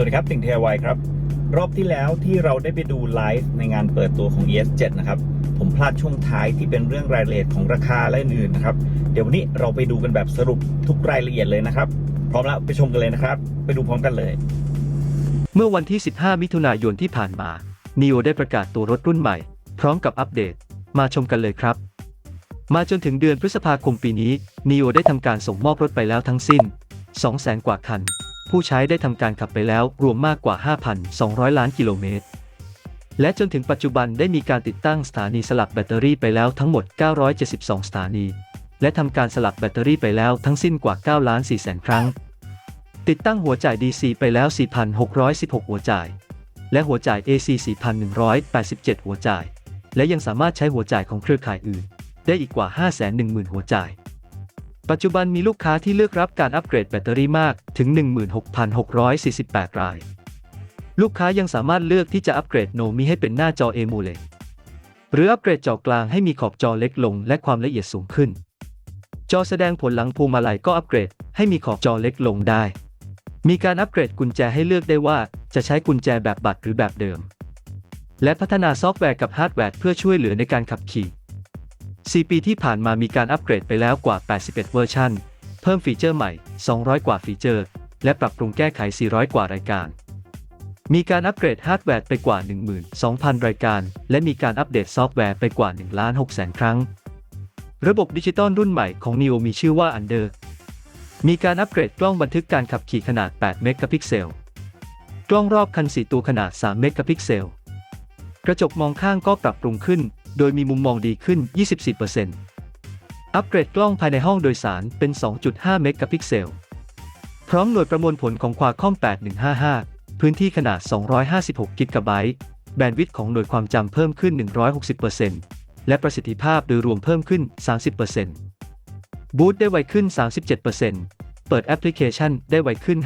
วัสดีครับติ่งเทวายครับ รอบที่แล้วที่เราได้ไปดูไลฟ์ในงานเปิดตัวของ ES7 นะครับ ผมพลาดช่วงท้ายที่เป็นเรื่องรายละเอียดของราคาและอื่นๆนะครับ เดี๋ยววันนี้เราไปดูกันแบบสรุปทุกรายละเอียดเลยนะครับ พร้อมแล้วไปชมกันเลยนะครับ ไปดูพร้อมกันเลย เมื่อวันที่ 15 มิถุนายนที่ผ่านมา NIO ได้ประกาศตัวรถรุ่นใหม่ พร้อมกับอัปเดต มาชมกันเลยครับ มาจนถึงเดือนพฤษภาคมปีนี้ NIO ได้ทำการส่งมอบรถไปแล้วทั้งสิ้น 200,000 กว่าคัน ผู้ใช้ได้ทำการขับไปแล้วรวมมากกว่า 5,200 ล้านกิโลเมตร และจนถึงปัจจุบันได้มีการติดตั้งสถานีสลับแบตเตอรี่ไปแล้วทั้งหมด 972 สถานี และทำการสลับแบตเตอรี่ไปแล้วทั้งสิ้นกว่า 9 ล้าน4แสนครั้ง ติดตั้งหัวจ่าย DC ไปแล้ว 4,616 หัวจ่าย และหัวจ่าย AC 4,187 หัวจ่าย และยังสามารถใช้หัวจ่ายของเครือข่ายอื่น ได้อีกกว่า 510,000 หัวจ่าย ปัจจุบันมีลูกค้าที่เลือกรับการอัปเกรดแบตเตอรี่มากถึง 16,648 ราย ลูกค้ายังสามารถเลือกที่จะอัปเกรดโนมิให้เป็นหน้าจอ AMOLED หรืออัปเกรดจอกลางให้มีขอบจอเล็กลงและความละเอียดสูงขึ้น จอแสดงผลหลังพวงมาลัยก็อัปเกรดให้มีขอบจอเล็กลงได้ มีการอัปเกรดกุญแจให้เลือกได้ว่าจะใช้กุญแจแบบบัตรหรือแบบเดิม และพัฒนาซอฟต์แวร์กับฮาร์ดแวร์เพื่อช่วยเหลือในการขับขี่ 4 ปีที่ผ่านมามีการอัปเกรดไปแล้วกว่า 81 เวอร์ชันเพิ่มฟีเจอร์ใหม่ 200 กว่าฟีเจอร์ และปรับปรุงแก้ไข 400 กว่ารายการ มีการอัปเกรดฮาร์ดแวร์ไปกว่า 12,000 รายการ และมีการอัปเดตซอฟต์แวร์ไปกว่า1ล้าน6แสนครั้ง ระบบดิจิตอลรุ่นใหม่ของ NIO มีชื่อว่า Under มีการอัปเกรดกล้องบันทึกการขับขี่ขนาด 8 เมกะพิกเซล กล้องรอบคัน 4 ตัวขนาด 3 เมกะพิกเซล กระจกมองข้างก็ปรับปรุงขึ้น โดยมีมุมมองดีขึ้น 24%อัปเกรดกล้องภายในห้องโดยสารเป็น 2.5 เมกะพิกเซล พร้อมหน่วยประมวลผลของ Qualcomm 8155 พื้นที่ขนาด 256 กิกะไบต์ แบนด์วิดต์ของหน่วยความจำเพิ่มขึ้น 160%และประสิทธิภาพโดยรวมเพิ่มขึ้น 30%บูตได้ไวขึ้น 37%เปิดแอปพลิเคชันได้ไวขึ้น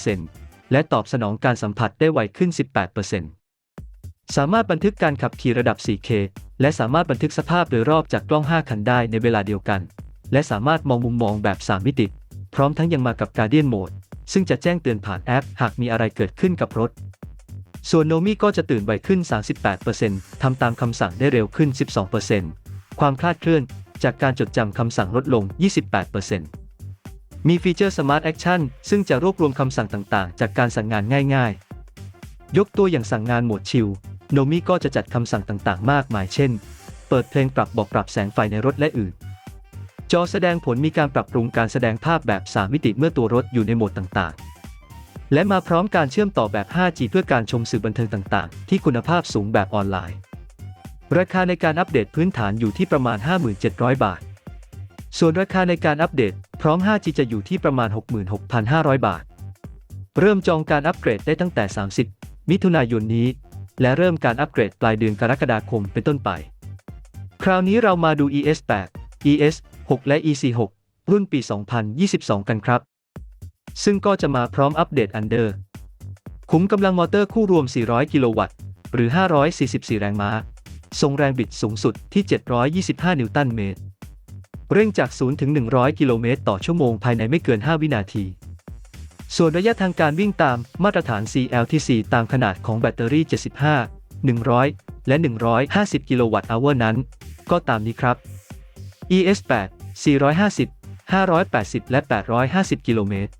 55%และตอบสนองการสัมผัสได้ไวขึ้น 18%สามารถบันทึกการขับขี่ระดับ 4K และสามารถบันทึกสภาพโดยรอบจากกล้อง 5 คันได้ในเวลาเดียวกัน และสามารถมองมุมมองแบบ 3 มิติ พร้อมทั้งยังมากับ Guardian Mode ซึ่งจะแจ้งเตือนผ่านแอป หากมีอะไรเกิดขึ้นกับรถ ส่วนโนมิก็จะตื่นไวขึ้น 38%ทำตามคำสั่งได้เร็วขึ้น 12%ความคลาดเคลื่อนจากการจดจำคำสั่งลดลง 28%มีฟีเจอร์ Smart Action ซึ่งจะรวบรวมคำสั่งต่างๆ จากการสั่งงานง่าย ๆ ยกตัวอย่างสั่งงานโหมดชิล โนมิก็จะจัดคำสั่งต่างๆ มากมายเช่น เปิดเพลงปรับบอกปรับแสงไฟในรถและอื่น จอแสดงผลมีการปรับปรุงการแสดงภาพแบบ 3 มิติเมื่อตัวรถอยู่ในโหมดต่างๆ และมาพร้อมการเชื่อมต่อแบบ 5G เพื่อการชมสื่อบันเทิงต่างๆ ที่คุณภาพสูงแบบออนไลน์ ราคาในการอัปเดตพื้นฐานอยู่ที่ประมาณ 57,000บาท ส่วนราคาในการอัปเดต พร้อม 5G จะอยู่ที่ประมาณ 66,500 บาท เริ่มจองการอัปเกรดได้ตั้งแต่ 30 มิถุนายนนี้ และเริ่มการอัปเกรดปลายเดือนกรกฎาคมเป็นต้นไป คราวนี้เรามาดู ES8 ES6 และ EC6 รุ่นปี 2022 กันครับ ซึ่งก็จะมาพร้อมอัปเดต Under ขุมกำลังมอเตอร์คู่รวม 400 กิโลวัตต์ หรือ 544 แรงม้า ทรงแรงบิดสูงสุดที่ 725 นิวตันเมตร เร่งจาก 0 ถึง 100 กิโลเมตรต่อชั่วโมงภายในไม่เกิน 5 วินาที ส่วนระยะทางการวิ่งตามมาตรฐาน CLTC ตามขนาดของแบตเตอรี่ 75 100 และ 150 กิโลวัตต์อเวอร์นั้น ก็ตามนี้ครับ ES8 450 580 และ 850 กิโลเมตร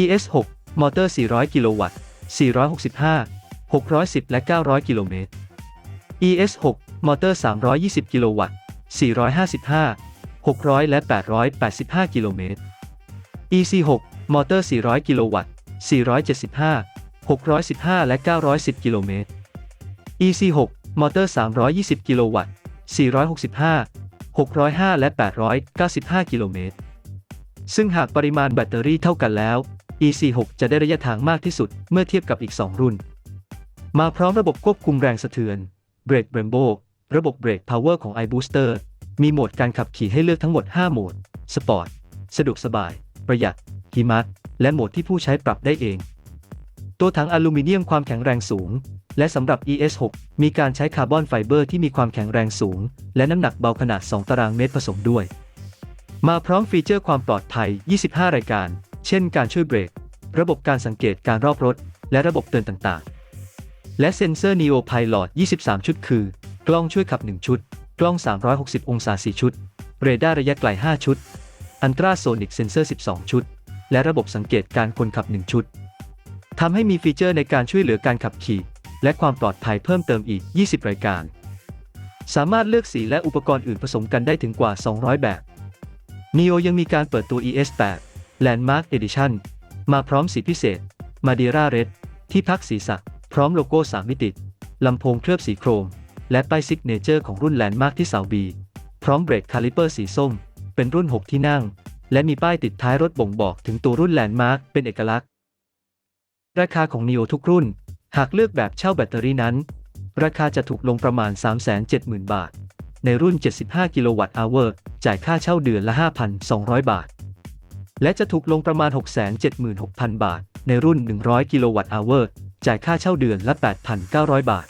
ES6 มอเตอร์ 400 กิโลวัตต์ 465 610 และ 900 กิโลเมตร ES6 มอเตอร์ 320 กิโลวัตต์ 455 600 และ 885 กิโลเมตร EC6 มอเตอร์ 400 กิโลวัตต์ 475 615 และ 910 กิโลเมตร EC6 มอเตอร์ 320 กิโลวัตต์ 465 605 และ 895 กิโลเมตร ซึ่งหากปริมาณแบตเตอรี่เท่ากันแล้ว EC6 จะได้ระยะทางมากที่สุดเมื่อเทียบกับอีก 2 รุ่น มาพร้อมระบบควบคุมแรงสะเทือน เบรกเบรมโบระบบเบรกพาวเวอร์ของ iBooster มีโหมดการขับขี่ให้เลือกทั้งหมด 5 โหมด สปอร์ต สะดวกสบาย ประหยัด หิมะ และโหมดที่ผู้ใช้ปรับได้เอง ตัวถังอลูมิเนียมความแข็งแรงสูง และสำหรับ ES6 มีการใช้คาร์บอนไฟเบอร์ที่มีความแข็งแรงสูง และน้ำหนักเบาขนาด 2 ตารางเมตรผสมด้วย มาพร้อมฟีเจอร์ความปลอดภัย 25 รายการ เช่น การช่วยเบรก ระบบการสังเกตการรอบรถ และระบบเตือนต่างๆ และเซ็นเซอร์ Neo Pilot 23 ชุด คือ กล้องช่วยขับ 1 ชุด กล้อง 360 องศา 4 ชุด เรดาร์ระยะไกล 5 ชุด อันตราโซนิกเซนเซอร์ 12 ชุด และระบบสังเกตการคนขับ 1 ชุดทำให้มีฟีเจอร์ในการช่วยเหลือการขับขี่ และความปลอดภัยเพิ่มเติมอีก 20 รายการ สามารถเลือกสีและอุปกรณ์อื่นผสมกันได้ถึงกว่า 200 แบบ NEO ยังมีการเปิดตัว ES8 Landmark Edition มาพร้อมสีพิเศษ Madeira Red ที่พักศีรษะพร้อมโลโก้ 3 มิติ ลำโพงเคลือบสีโครม และป้ายซิกเนเจอร์ของรุ่น Landmark ที่เสาบี พร้อมเบรกคาลิเปอร์สีส้ม เป็นรุ่น 6 ที่นั่ง และมีป้ายติดท้ายรถบ่งบอกถึงตัวรุ่น Landmark เป็นเอกลักษณ์ ราคาของ NEO ทุกรุ่น หากเลือกแบบเช่าแบตเตอรี่นั้น ราคาจะถูกลงประมาณ 370,000 บาท ในรุ่น 75 กิโลวัตต์อเวอร์จ่ายค่าเช่าเดือนละ 5,200 บาท และจะถูกลงประมาณ 676,000 บาท ในรุ่น 100 กิโลวัตต์อเวอร์จ่ายค่าเช่าเดือนละ 8,900 บาท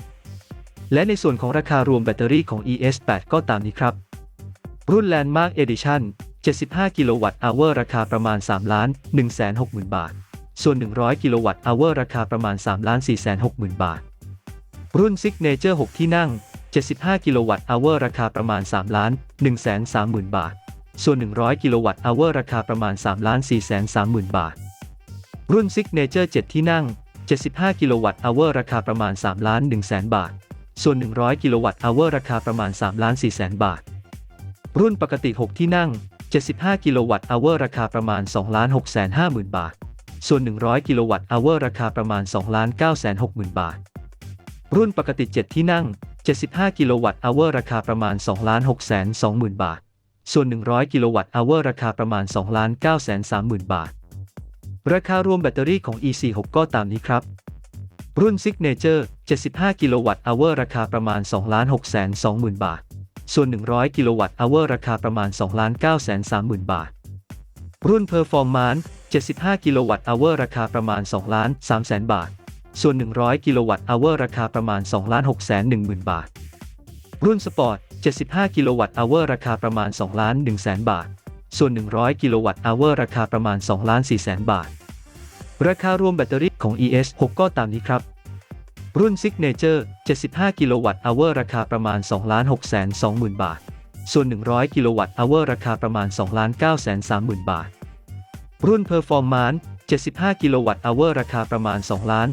และในส่วนของราคารวมแบตเตอรี่ของ ES8 ก็ตามนี้ครับ รุ่น Landmark Edition 75 กิโลวัตต์อเวอร์ราคาประมาณ3ล้าน160,000 บาท ส่วน 100 กิโลวัตต์อเวอร์ราคาประมาณ3ล้าน460,000 บาท รุ่น Signature 6 ที่นั่ง 75 กิโลวัตต์อเวอร์ราคาประมาณ3ล้าน130,000 บาท ส่วน 100 กิโลวัตต์อเวอร์ราคาประมาณ3ล้าน430,000 บาท รุ่น Signature 7 ที่นั่ง 75 กิโลวัตต์อเวอร์ราคาประมาณ3ล้าน100,000 บาท ส่วน 100 กิโลวัตต์อเวอร์ราคาประมาณ3ล้าน400,000 บาท รุ่นปกติ 6 ที่นั่ง 75 กิโลวัตต์อเวอร์ราคาประมาณ2ล้าน650,000 บาท ส่วน 100 กิโลวัตต์อเวอร์ราคาประมาณ2ล้าน960,000 บาท รุ่นปกติ 7 ที่นั่ง 75 กิโลวัตต์อเวอร์ราคาประมาณ2ล้าน620,000 บาท ส่วน 100 กิโลวัตต์อเวอร์ราคาประมาณ2ล้าน930,000 บาท ราคารวมแบตเตอรี่ของ EC6 ก็ตามนี้ครับ รุ่น Signature 75 กิโลวัตต์อเวอร์ราคาประมาณ2ล้าน620,000 บาท ส่วน 100 กิโลวัตต์อเวอร์ราคาประมาณ2ล้าน930,000 บาท รุ่น Performance 75 กิโลวัตต์อเวอร์ราคาประมาณ2ล้าน300,000 บาท ส่วน 100 กิโลวัตต์อเวอร์ราคาประมาณ2ล้าน610,000 บาท รุ่น Sport 75 กิโลวัตต์อเวอร์ราคาประมาณ2ล้าน100,000 บาท ส่วน 100 กิโลวัตต์อเวอร์ราคาประมาณ2ล้าน400,000 บาท ราคารวมแบตเตอรี่ของ ES6 ก็ตามนี้ครับ รุ่น Signature 75 กิโลวัตต์อเวอร์ราคาประมาณ2ล้าน620,000 บาท ส่วน 100 กิโลวัตต์อเวอร์ราคาประมาณ2ล้าน930,000 บาท รุ่น Performance 75 กิโลวัตต์อเวอร์ราคาประมาณ2ล้าน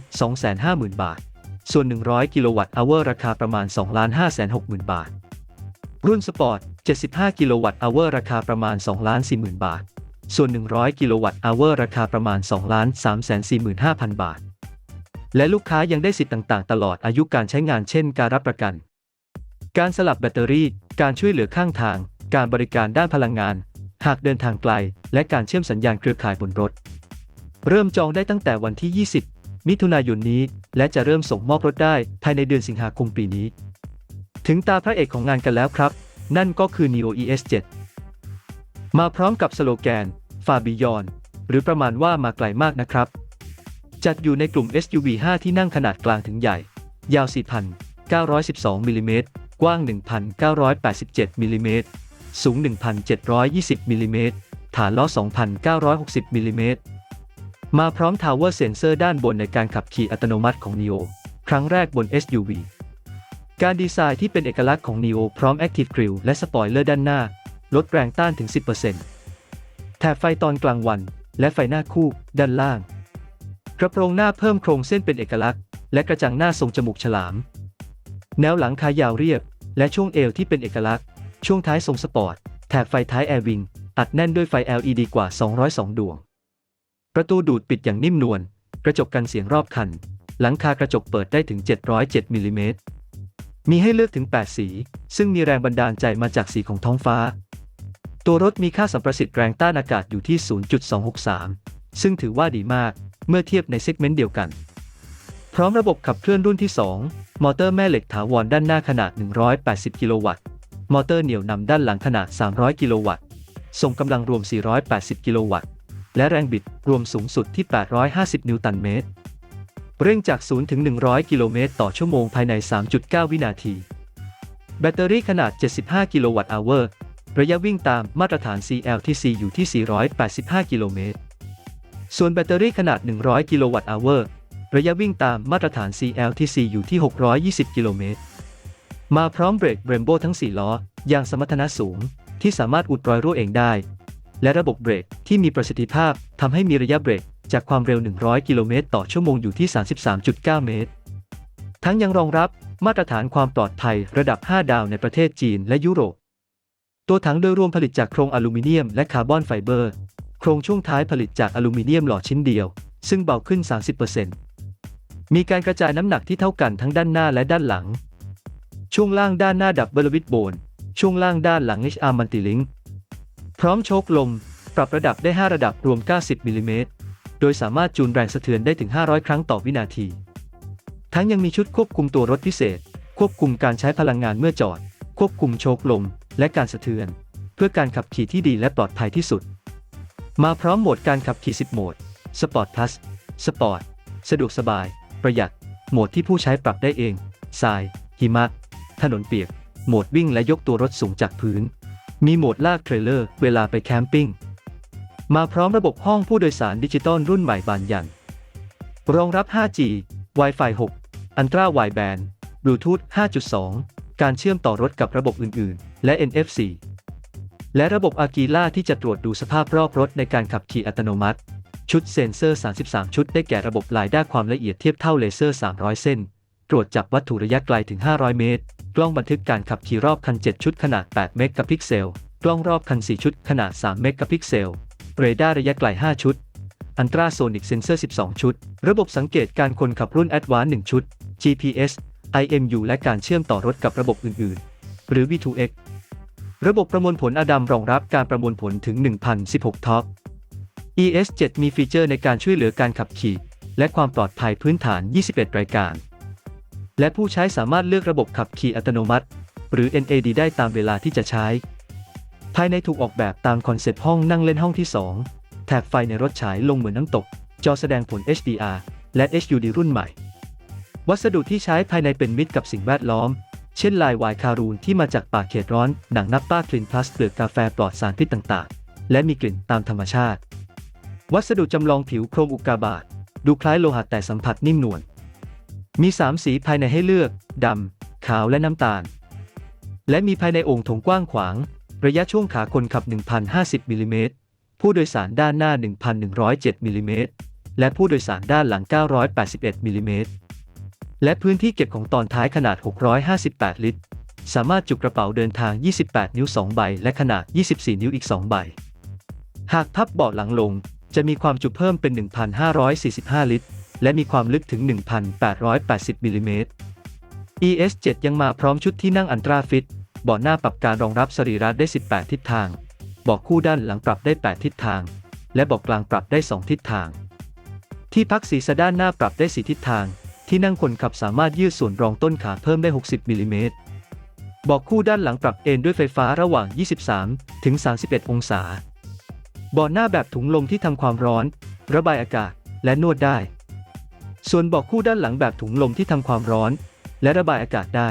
250,000 บาท ส่วน 100 กิโลวัตต์อเวอร์ราคาประมาณ2ล้าน560,000 บาท รุ่น Sport 75 กิโลวัตต์อเวอร์ราคาประมาณ2ล้าน40,000 บาท ส่วน 100 กิโลวัตต์อเวอร์ราคาประมาณ2ล้าน345,000 บาท และลูกค้ายังได้สิทธิ์ต่างๆ ตลอดอายุการใช้งานเช่น การรับประกัน การสลับแบตเตอรี่ การช่วยเหลือข้างทาง การบริการด้านพลังงาน หากเดินทางไกล และการเชื่อมสัญญาณเครือข่ายบนรถ เริ่มจองได้ตั้งแต่วันที่ 20 มิถุนายนนี้ และจะเริ่มส่งมอบรถได้ภายในเดือนสิงหาคมปีนี้ ถึงตาพระเอกของงานกันแล้วครับ นั่นก็คือ Neo ES7 มาพร้อมกับสโลแกน Far Beyond หรือประมาณว่ามาไกลมากนะครับ จัดอยู่ในกลุ่ม SUV 5 ที่นั่งขนาดกลางถึงใหญ่ ยาว 4,912มิลลิเมตรกว้าง 1,987มิลลิเมตรสูง 1,720มิลลิเมตรฐานล้อ 2,960มิลลิเมตรมาพร้อม Tower Sensor ด้านบนในการขับขี่อัตโนมัติของ NEO ครั้งแรกบน SUV การดีไซน์ที่เป็นเอกลักษณ์ของ NEO พร้อม Active Grille และสปอยเลอร์ด้านหน้า ลดแรงต้านถึง 10%แถบไฟตอนกลางวัน และไฟหน้าคู่ ด้านล่าง กระโปรงหน้าเพิ่มโครงเส้นเป็นเอกลักษณ์ และกระจังหน้าทรงจมูกฉลาม แนวหลังขายาวเรียบ และช่วงเอวที่เป็นเอกลักษณ์ ช่วงท้ายทรงสปอร์ต แถบไฟท้ายแอร์วิงอัดแน่นด้วยไฟ LED กว่า 202 ดวง ประตูดูดปิดอย่างนิ่มนวล กระจกกันเสียงรอบคัน หลังคากระจกเปิดได้ถึง 707มิลลิเมตร มีให้เลือกถึง 8 สี ซึ่งมีแรงบันดาลใจมาจากสีของท้องฟ้า ตัวรถมีค่าสัมประสิทธิ์แรงต้านอากาศอยู่ที่ 0.263 ซึ่งถือว่าดีมาก เมื่อเทียบในเซกเมนต์เดียวกัน พร้อมระบบขับเคลื่อนรุ่นที่ 2 มอเตอร์แม่เหล็กถาวรด้านหน้าขนาด 180 กิโลวัตต์ มอเตอร์เหนี่ยวนำด้านหลังขนาด 300 กิโลวัตต์ ส่งกำลังรวม 480 กิโลวัตต์ และแรงบิดรวมสูงสุดที่ 850 นิวตันเมตร เร่งจาก 0 ถึง 100 กิโลเมตรต่อชั่วโมงภายใน 3.9 วินาที แบตเตอรี่ขนาด 75 กิโลวัตต์อเวอร์ระยะวิ่งตามมาตรฐาน CLTC อยู่ที่ 485 กิโลเมตร ส่วนแบตเตอรี่ขนาด 100 กิโลวัตต์อเวอร์ ระยะวิ่งตามมาตรฐาน CLTC อยู่ที่ 620 กิโลเมตร มาพร้อมเบรกเบรมโบทั้ง 4 ล้อ อย่างสมรรถนะสูง ที่สามารถอุดรอยรั่วเองได้ และระบบเบรกที่มีประสิทธิภาพทำให้มีระยะเบรกจากความเร็ว 100 กิโลเมตรต่อชั่วโมงอยู่ที่ 33.9 เมตร ทั้งยังรองรับมาตรฐานความปลอดภัยระดับ 5 ดาวในประเทศจีนและยุโรป ตัวถังโดยรวมผลิตจากโครงอลูมิเนียมและคาร์บอนไฟเบอร์ โครงช่วงท้ายผลิตจากอลูมิเนียมหล่อชิ้นเดียว ซึ่งเบาขึ้น 30%มีการกระจายน้ำหนักที่เท่ากันทั้งด้านหน้าและด้านหลัง ช่วงล่างด้านหน้าดับเบิลวิดโบน ช่วงล่างด้านหลัง HR มันติลิงพร้อมโชคลม ปรับระดับได้ 5 ระดับรวม 90มิลลิเมตรโดยสามารถจูนแรงสะเทือนได้ถึง 500 ครั้งต่อวินาที ทั้งยังมีชุดควบคุมตัวรถพิเศษ ควบคุมการใช้พลังงานเมื่อจอด ควบคุมโชคลม และการสะเทือน เพื่อการขับขี่ที่ดีและปลอดภัยที่สุด มาพร้อมโหมดการขับขี่ 10 โหมด Sport Plus Sport สะดวกสบาย ประหยัด โหมดที่ผู้ใช้ปรับได้เอง ทราย หิมะ ถนนเปียก โหมดวิ่งและยกตัวรถสูงจากพื้น มีโหมดลากเทรลเลอร์ เวลาไปแคมปิ้ง มาพร้อมระบบห้องผู้โดยสารดิจิตอลรุ่นใหม่บานยัน รองรับ 5G Wi-Fi 6 Ultra Wideband Bluetooth 5.2 การเชื่อมต่อรถกับระบบอื่น ๆ และ NFC และระบบ Agila ที่จะตรวจดูสภาพรอบรถในการขับขี่อัตโนมัติ ชุดเซ็นเซอร์ 33 ชุดได้แก่ระบบลายด้าความละเอียดเทียบเท่าเลเซอร์ 300 เส้น ตรวจจับวัตถุระยะไกลถึง 500 เมตร กล้องบันทึกการขับขี่รอบคัน 7 ชุดขนาด 8 เมกะพิกเซล กล้องรอบคัน 4 ชุดขนาด 3 เมกะพิกเซล เรดาร์ระยะไกล 5 ชุด อันตราโซนิกเซนเซอร์ 12 ชุด ระบบสังเกตการคนขับรุ่น Advanced 1ชุด GPS IMU และการเชื่อมต่อรถกับระบบอื่น ๆ หรือ V2X ระบบประมวลผลอดัมรองรับการประมวลผลถึง 1,016 ท็อป ES7 มีฟีเจอร์ในการช่วยเหลือการขับขี่ และความปลอดภัยพื้นฐาน 21 รายการ และผู้ใช้สามารถเลือกระบบขับขี่อัตโนมัติ หรือ NAD ได้ตามเวลาที่จะใช้ ภายในถูกออกแบบตามคอนเซ็ปต์ห้องนั่งเล่นห้องที่ 2 แถบไฟในรถฉายลงเหมือนน้ำตก จอแสดงผล HDR และ HUD รุ่นใหม่ วัสดุที่ใช้ภายในเป็นมิตรกับสิ่งแวดล้อม เช่นลายวายคารูนที่มาจากป่าเขตร้อน หนังนับป้ากลิ่นพลัสเปลือกกาแฟปลอดสารพิษต่างๆ และมีกลิ่นตามธรรมชาติ วัสดุจำลองผิวโครมอุกกาบาต ดูคล้ายโลหะแต่สัมผัสนิ่มนวล มี 3 สีภายในให้เลือก ดำ ขาวและน้ำตาล และมีภายในโอ่งถงกว้างขวาง ระยะช่วงขาคนขับ 1,050มิลลิเมตร ผู้โดยสารด้านหน้า 1,107มิลลิเมตร และผู้โดยสารด้านหลัง 981มิลลิเมตร และพื้นที่เก็บของตอนท้ายขนาด 658 ลิตร สามารถจุกระเป๋าเดินทาง 28 นิ้ว 2 ใบ และขนาด 24 นิ้วอีก 2 ใบ หากพับเบาะหลังลง จะมีความจุเพิ่มเป็น 1,545 ลิตร และมีความลึกถึง 1,880 มิลลิเมตร ES7 ยังมาพร้อมชุดที่นั่งอันตราฟิตเบาะหน้าปรับการรองรับสรีระได้ 18 ทิศทางเบาะคู่ด้านหลังปรับได้ 8 ทิศทาง และเบาะกลางปรับได้ 2 ทิศทาง ที่พักศีรษะด้านหน้าปรับได้ 4 ทิศทาง ที่นั่งคนขับสามารถยืดส่วนรองต้นขาเพิ่มได้ 60มิลลิเมตรบาะคู่ด้านหลังปรับเอนด้วยไฟฟ้าระหว่าง 23 ถึง 31 องศาบาะหน้าแบบถุงลมที่ทำความร้อน ระบายอากาศ และนวดได้ ส่วนบาะคู่ด้านหลังแบบถุงลมที่ทำความร้อน และระบายอากาศได้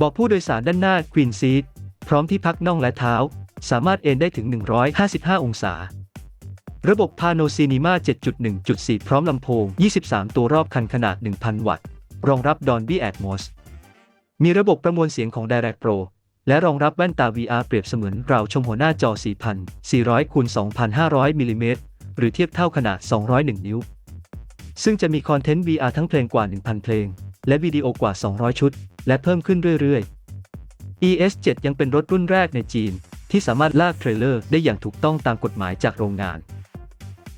บาะผู้โดยสารด้านหน้า Queen Seat พร้อมที่พักน่องและเท้า สามารถเอนได้ถึง 155 องศา ระบบ Pano Cinema 7.1.4 พร้อมลำโพง 23 ตัวรอบคันขนาด 1,000 วัตต์ รองรับ Dolby Atmos มีระบบประมวลเสียงของ Direct Pro และรองรับแว่นตา VR เปรียบเสมือนเราชมหัวหน้าจอ 4,400คูณ2,500 มิลลิเมตร หรือเทียบเท่าขนาด 201 นิ้ว ซึ่งจะมีคอนเทนต์ VR ทั้งเพลงกว่า 1,000 เพลง และวิดีโอกว่า 200 ชุด และเพิ่มขึ้นเรื่อยๆ ES7 ยังเป็นรถรุ่นแรกในจีน ที่สามารถลากเทรลเลอร์ได้อย่างถูกต้องตามกฎหมายจากโรงงาน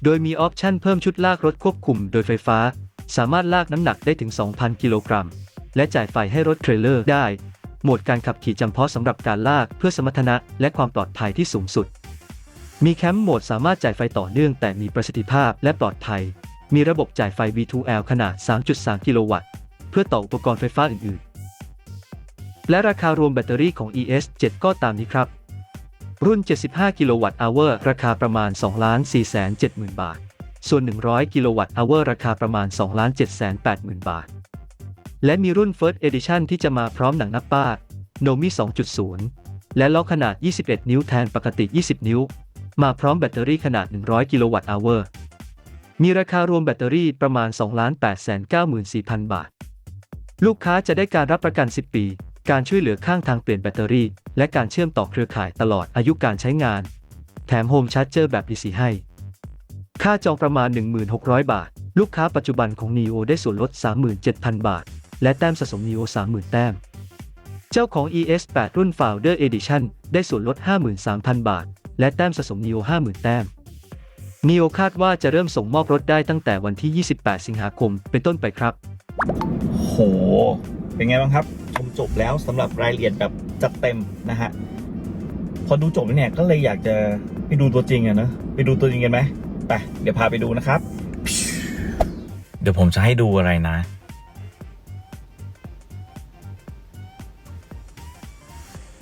โดยมีออปชั่นเพิ่มชุดลากรถควบคุมโดยไฟฟ้า สามารถลากน้ำหนักได้ถึง 2,000 กิโลกรัม และจ่ายไฟให้รถเทรลเลอร์ได้ โหมดการขับขี่จำเพาะสำหรับการลากเพื่อสมรรถนะและความปลอดภัยที่สูงสุด มีแคมป์โหมดสามารถจ่ายไฟต่อเนื่องแต่มีประสิทธิภาพและปลอดภัย มีระบบจ่ายไฟ V2L ขนาด 3.3 กิโลวัตต์ เพื่อต่ออุปกรณ์ไฟฟ้าอื่นๆ และราคารวมแบตเตอรี่ของ ES7 ก็ตามนี้ครับ รุ่น 75 กิโลวัตต์อเวอร์ราคาประมาณ 2,470,000 บาท ส่วน 100 กิโลวัตต์อเวอร์ราคาประมาณ 2,780,000 บาท และมีรุ่น First Edition ที่จะมาพร้อมหนังนับป้า Nomi 2.0 และล้อขนาด 21 นิ้วแทนปกติ 20 นิ้ว มาพร้อมแบตเตอรี่ขนาด 100 กิโลวัตต์อเวอร์มีราคารวมแบตเตอรี่ประมาณ 2,894,000 บาท ลูกค้าจะได้การรับประกัน 10 ปี การช่วยเหลือข้างทางเปลี่ยนแบตเตอรี่ และการเชื่อมต่อเครือข่ายตลอดอายุการใช้งาน แถมโฮมชาร์จเจอร์แบบ DC ให้ ค่าจองประมาณ 1,600 บาท ลูกค้าปัจจุบันของ NEO ได้ส่วนลด 37,000 บาท และแต้มสะสม NEO 30,000 แต้ม เจ้าของ ES8 รุ่น Founder Edition ได้ส่วนลด 53,000 บาท และแต้มสะสม NEO 50,000 แต้ม NEO คาดว่าจะเริ่มส่งมอบรถได้ตั้งแต่วันที่ 28 สิงหาคม เป็นต้นไปครับ โห เป็นไงบ้างครับ จบแล้วสำหรับรายละเอียดแบบจัดเต็มนะฮะพอดูจบเนี่ยก็เลยอยากจะไปดูตัวจริงอะเนะไปดูตัวจริงกันไหมไปเดี๋ยวพาไปดูนะครับ เดี๋ยวผมจะให้ดูอะไรนะ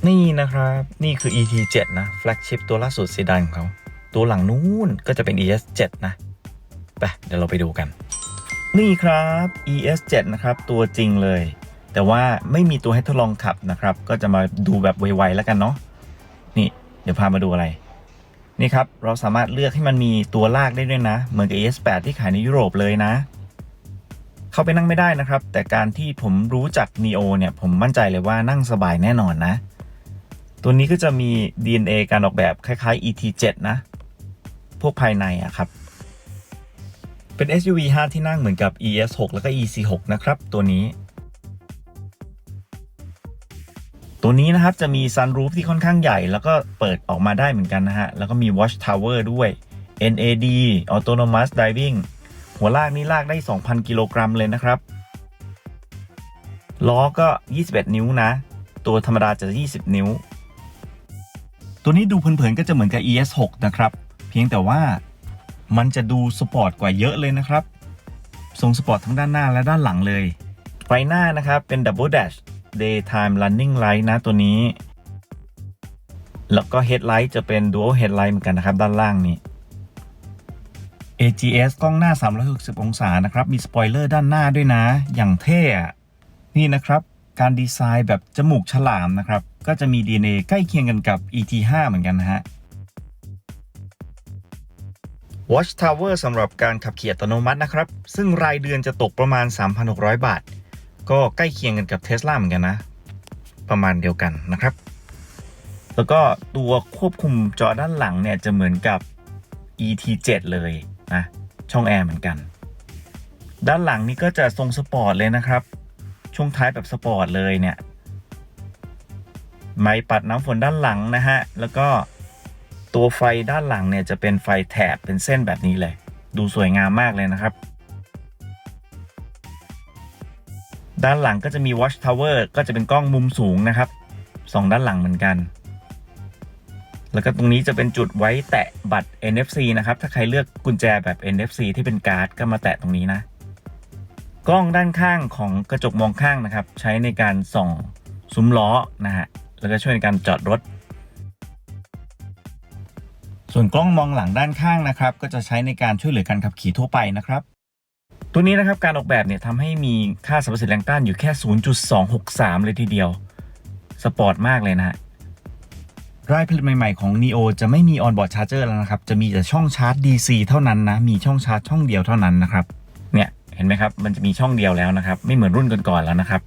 นี่นะครับ นี่คือ ET7 นะ แฟลกชิพตัวล่าสุดซีดานของเขา ตัวหลังนู้นก็จะเป็น ES7 นะไปเดี๋ยวเราไปดูกัน นี่ครับ ES7 นะครับ ตัวจริงเลย แต่ว่าไม่มีตัวให้ทดลองขับนะครับ ก็จะมาดูแบบไวๆแล้วกันเนาะนี่เดี๋ยวพามาดูอะไร นี่ครับ เราสามารถเลือกให้มันมีตัวลากได้ด้วยนะ เหมือนกับ ES8 ที่ขายในยุโรปเลยนะ เข้าไปนั่งไม่ได้นะครับ แต่การที่ผมรู้จัก Neo เนี่ยผมมั่นใจเลยว่านั่งสบายแน่นอนนะ ตัวนี้ก็จะมี DNA การออกแบบคล้ายๆ ET7 นะ พวกภายในอะครับเป็น SUV 5 ที่นั่งเหมือนกับ ES6 แล้วก็ EC6 นะครับ ตัวนี้ ตัวนี้นะครับจะมี sunroof ที่ค่อนข้างใหญ่ แล้วก็เปิดออกมาได้เหมือนกันนะฮะ แล้วก็มี watch tower ด้วย NAD autonomous Diving หัวลากนี่ลากได้ 2,000 กิโลกรัมเลยนะครับ ล้อก็ 21 นิ้วนะ ตัวธรรมดาจะ 20 นิ้ว ตัวนี้ดูเผินๆก็จะเหมือนกับ ES6 นะครับ เพียงแต่ว่ามันจะดูสปอร์ตกว่าเยอะเลยนะครับ ทรงสปอร์ตทั้งด้านหน้าและด้านหลังเลย ไฟหน้านะครับเป็น Double Dash Daytime Running Light นะตัวนี้ แล้วก็ Headlight จะเป็น Dual Headlight เหมือนกันนะครับ ด้านล่างนี้ AGS กล้องหน้า 360 องศานะครับ มีสปอยเลอร์ด้านหน้าด้วยนะ อย่างเท่นี่นะครับ การดีไซน์แบบจมูกฉลามนะครับ ก็จะมี DNA ใกล้เคียงกันกับ ET5 เหมือนกันนะฮะ Watch Tower สำหรับการขับขี่อัตโนมัตินะครับ ซึ่งรายเดือนจะตกประมาณ 3,600 บาท ก็ใกล้เคียงกันกับ Tesla เหมือนกันนะ ประมาณเดียวกันนะครับ แล้วก็ตัวควบคุมจอด้านหลังเนี่ยจะเหมือนกับ ET7 เลยนะช่องแอร์เหมือนกัน ด้านหลังนี่ก็จะทรงสปอร์ตเลยนะครับ ช่วงท้ายแบบสปอร์ตเลยเนี่ยไม้ปัดน้ำฝนด้านหลังนะฮะ แล้วก็ตัวไฟด้านหลังเนี่ยจะเป็นไฟแถบเป็นเส้นแบบนี้เลย ดูสวยงามมากเลยนะครับ ด้านหลังก็จะมี watch tower ก็จะเป็นกล้องมุมสูงนะครับสองด้านหลังเหมือนกัน แล้วก็ตรงนี้จะเป็นจุดไว้แตะบัตร NFC นะครับ ถ้าใครเลือกกุญแจแบบ NFC ที่เป็นการ์ดก็มาแตะตรงนี้นะ กล้องด้านข้างของกระจกมองข้างนะครับ ใช้ในการส่องซุ้มล้อนะฮะ แล้วก็ช่วยในการจอดรถ ส่วนกล้องมองหลังด้านข้างนะครับ ก็จะใช้ในการช่วยเหลือการขับขี่ทั่วไปนะครับ ตัวนี้นะครับการออกแบบเนี่ยทำให้มีค่าสรรพสิทธิ์แรงต้านอยู่แค่ 0.263 เลยทีเดียว สปอร์ตมากเลยนะฮะรายผลิตใหม่ๆของ Neo จะไม่มี On-board Charger แล้วนะครับ จะมีแต่ช่องชาร์จ DC เท่านั้นนะ มีช่องชาร์จช่องเดียวเท่านั้นนะครับ เนี่ย เห็นไหมครับ มันจะมีช่องเดียวแล้วนะครับ ไม่เหมือนรุ่นก่อนๆแล้วนะครับ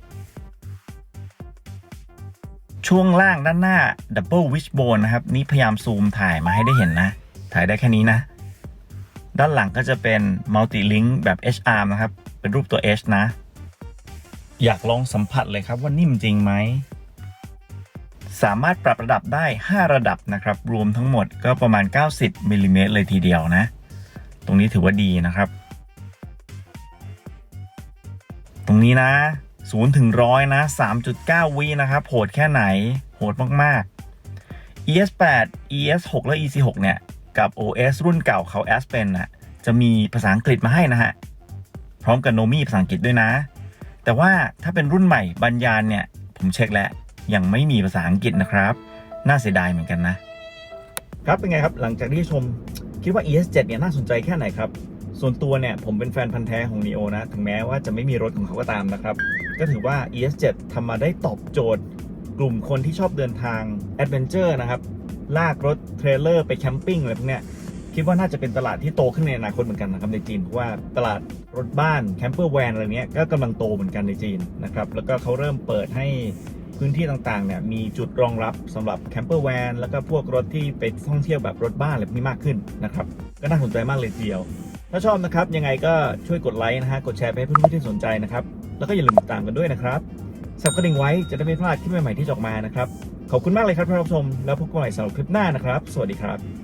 ช่วงล่างด้านหน้า Double Wishbone นะครับ นี่พยายามซูมถ่ายมาให้ได้เห็นนะ ถ่ายได้แค่นี้นะ ด้านหลังก็จะเป็น Multi Link แบบ H arm นะครับ เป็นรูปตัว H นะ อยากลองสัมผัสเลยครับว่านิ่มจริงไหม สามารถปรับระดับได้ 5 ระดับนะครับ รวมทั้งหมดก็ประมาณ 90มิลลิเมตรเลยทีเดียวนะ ตรงนี้ถือว่าดีนะครับ ตรงนี้นะ0ถึงร้อยนะ 3.9 วินะครับ โหดแค่ไหน โหดมาก ๆ ES8 ES6 และ EC6 เนี่ย กับ OS รุ่นเก่าเขา Aspen น่ะจะมีภาษาอังกฤษมาให้นะฮะ พร้อมกับโนมี่ภาษาอังกฤษด้วยนะ แต่ว่าถ้าเป็นรุ่นใหม่บรรยานเนี่ย ผมเช็คแล้ว ยังไม่มีภาษาอังกฤษนะครับ น่าเสียดายเหมือนกันนะ ครับเป็นไงครับหลังจากที่ชมคิดว่า ES7 เนี่ยน่าสนใจแค่ไหนครับ ส่วนตัวเนี่ยผมเป็นแฟนพันธ์แท้ของ Neo นะ ถึงแม้ว่าจะไม่มีรถของเขาก็ตามนะครับ ก็ถือว่า ES7 ทำมาได้ตอบโจทย์ กลุ่มคนที่ชอบเดินทางแอดเวนเจอร์นะครับ ลากรถเทรลเลอร์ไปแคมปิ้งอะไรพวกเนี้ยคิดว่าน่าจะเป็นตลาดที่โตขึ้นในอนาคตเหมือนกันนะครับในจีนเพราะว่าตลาดรถบ้านแคมเปอร์แวนอะไรเนี้ยก็กำลังโตเหมือนกันในจีนนะครับแล้วก็เขาเริ่มเปิดให้พื้นที่ต่างๆเนี่ยมีจุดรองรับสำหรับแคมเปอร์แวนแล้วก็พวกรถที่ไปท่องเที่ยวแบบรถบ้านอะไรพวกนี้มากขึ้นนะครับก็น่าสนใจมากเลยทีเดียว ถ้าชอบนะครับยังไงก็ช่วยกดไลค์นะฮะกดแชร์ไปให้เพื่อนๆที่สนใจนะครับแล้วก็อย่าลืมติดตามกันด้วยนะครับสับกระดิ่งไว้จะได้ไม่พลาดคลิปใหม่ๆที่จะออกมานะครับ ขอบคุณมากเลยครับที่รับชม แล้วพบกันใหม่สำหรับคลิปหน้านะครับ สวัสดีครับ